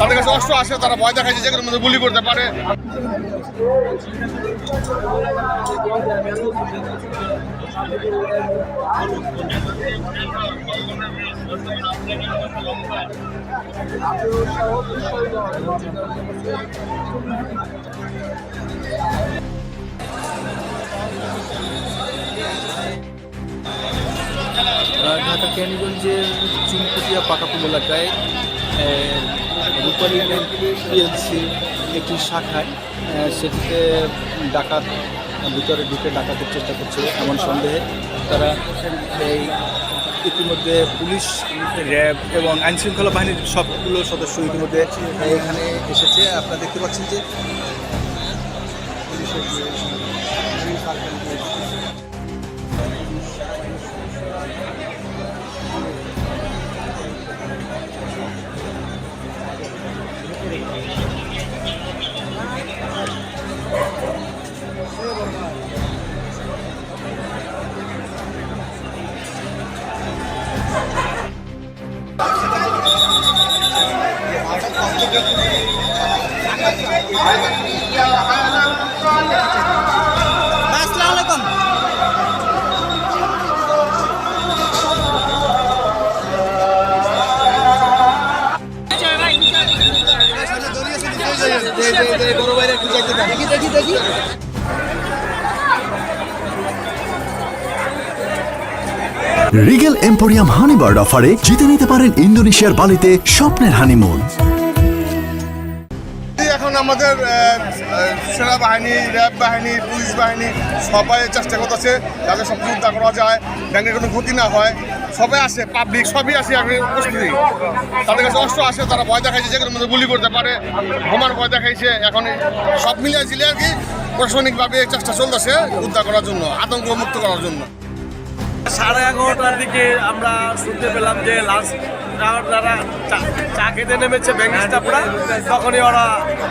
তাদের কাছে অস্ত্র আসে তারা ভয় দেখাচ্ছে যে কোনো মধ্যে গুলি করতে পারে। ঢাকা ক্যানিগঞ্জের চুনকুটিয়া পাকাপুল এলাকায় রূপালী ব্যাংক পিএলসি একটি শাখায় সেটিতে ডাকাত, ভিতরে ঢুকে ডাকাতের চেষ্টা করছে এমন সন্দেহে। তারা এই ইতিমধ্যে পুলিশ, র্যাব এবং আইনশৃঙ্খলা বাহিনীর সবগুলো সদস্য ইতিমধ্যে এখানে এসেছে। আপনারা দেখতে পাচ্ছেন যে পুলিশের রিগেল এম্পোরিয়াম হানিবার্ড অফারে জিতে নিতে পারেন ইন্দোনেশিয়ার বালিতে স্বপ্নের হানিমুন। আমাদের সেনাবাহিনী, র্যাব বাহিনী, পুলিশ বাহিনী সবাই চেষ্টা করতেছে যাতে সব উদ্ধার করা যায়, ব্যাংকের কোনো ক্ষতি না হয়। সবাই আসে পাবলিক সবই আসে আমি উপস্থিতি। তাদের কাছে অস্ত্র আসে, তারা ভয় দেখাইছে যে মধ্যে গুলি করতে পারে, বোমার ভয় দেখাইছে। এখন সব মিলিয়ে ছিল আর কি, প্রশাসনিকভাবে চেষ্টা চলতেছে উদ্ধার করার জন্য, আতঙ্ক মুক্ত করার জন্য। সাড়ে এগারোটার দিকে আমরা শুনতে পেলাম যে লাস্ট যারা চা- খেতে নেমেছে ব্যাংক স্টাফরা। তখনই ওরা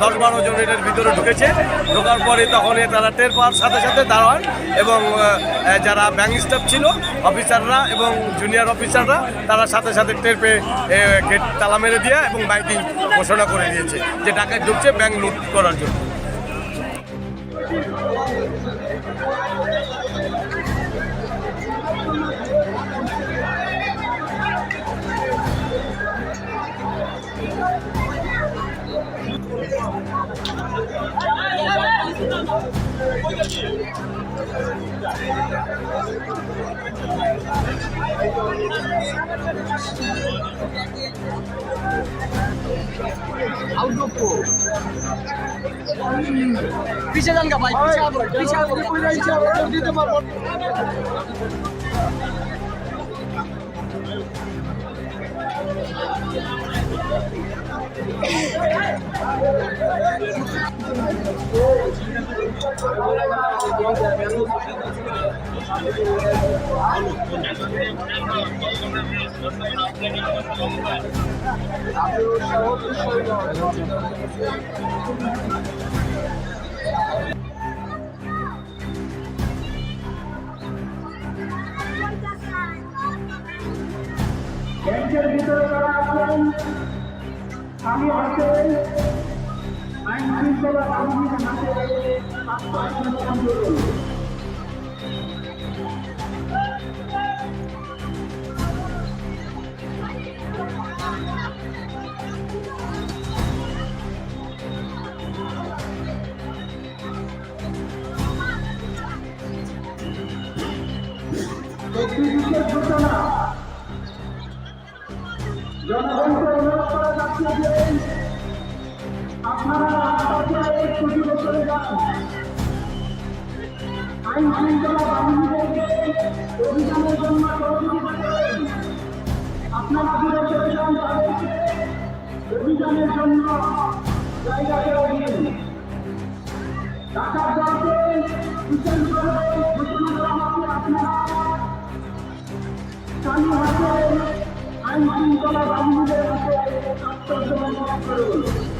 দশ বারো জন এটার ভিতরে ঢুকেছে। ঢোকার পরে তখনই তারা টের পাওয়ার সাথে সাথে দাঁড়ান এবং যারা ব্যাংক স্টাফ ছিল, অফিসাররা এবং জুনিয়র অফিসাররা, তারা সাথে সাথে টের পেয়ে গেট তালা মেরে দিয়ে এবং বাইকিং ঘোষণা করে দিয়েছে যে টাকায় ঢুকছে ব্যাংক লুট করার জন্য। पीछे जान का भाई पीछे आओ, पीछे आओ, पीछे आओ, दिते पारबो ব্যাংকের ভিতরে যারা আমি আছেন জনগণকে অনুরোধ করা যাচ্ছে যে আপনারা একটু দূরে চলে যান আইন শৃঙ্খলা বাহিনীদেরকে অভিযানের জন্য সহযোগিতা করেন আপনারা দূরে চলে যান তাদেরকে অভিযানের জন্য জায়গা করে দিন আইন শৃঙ্খলা বাহিনীদের আত্মসমর্পণ করুন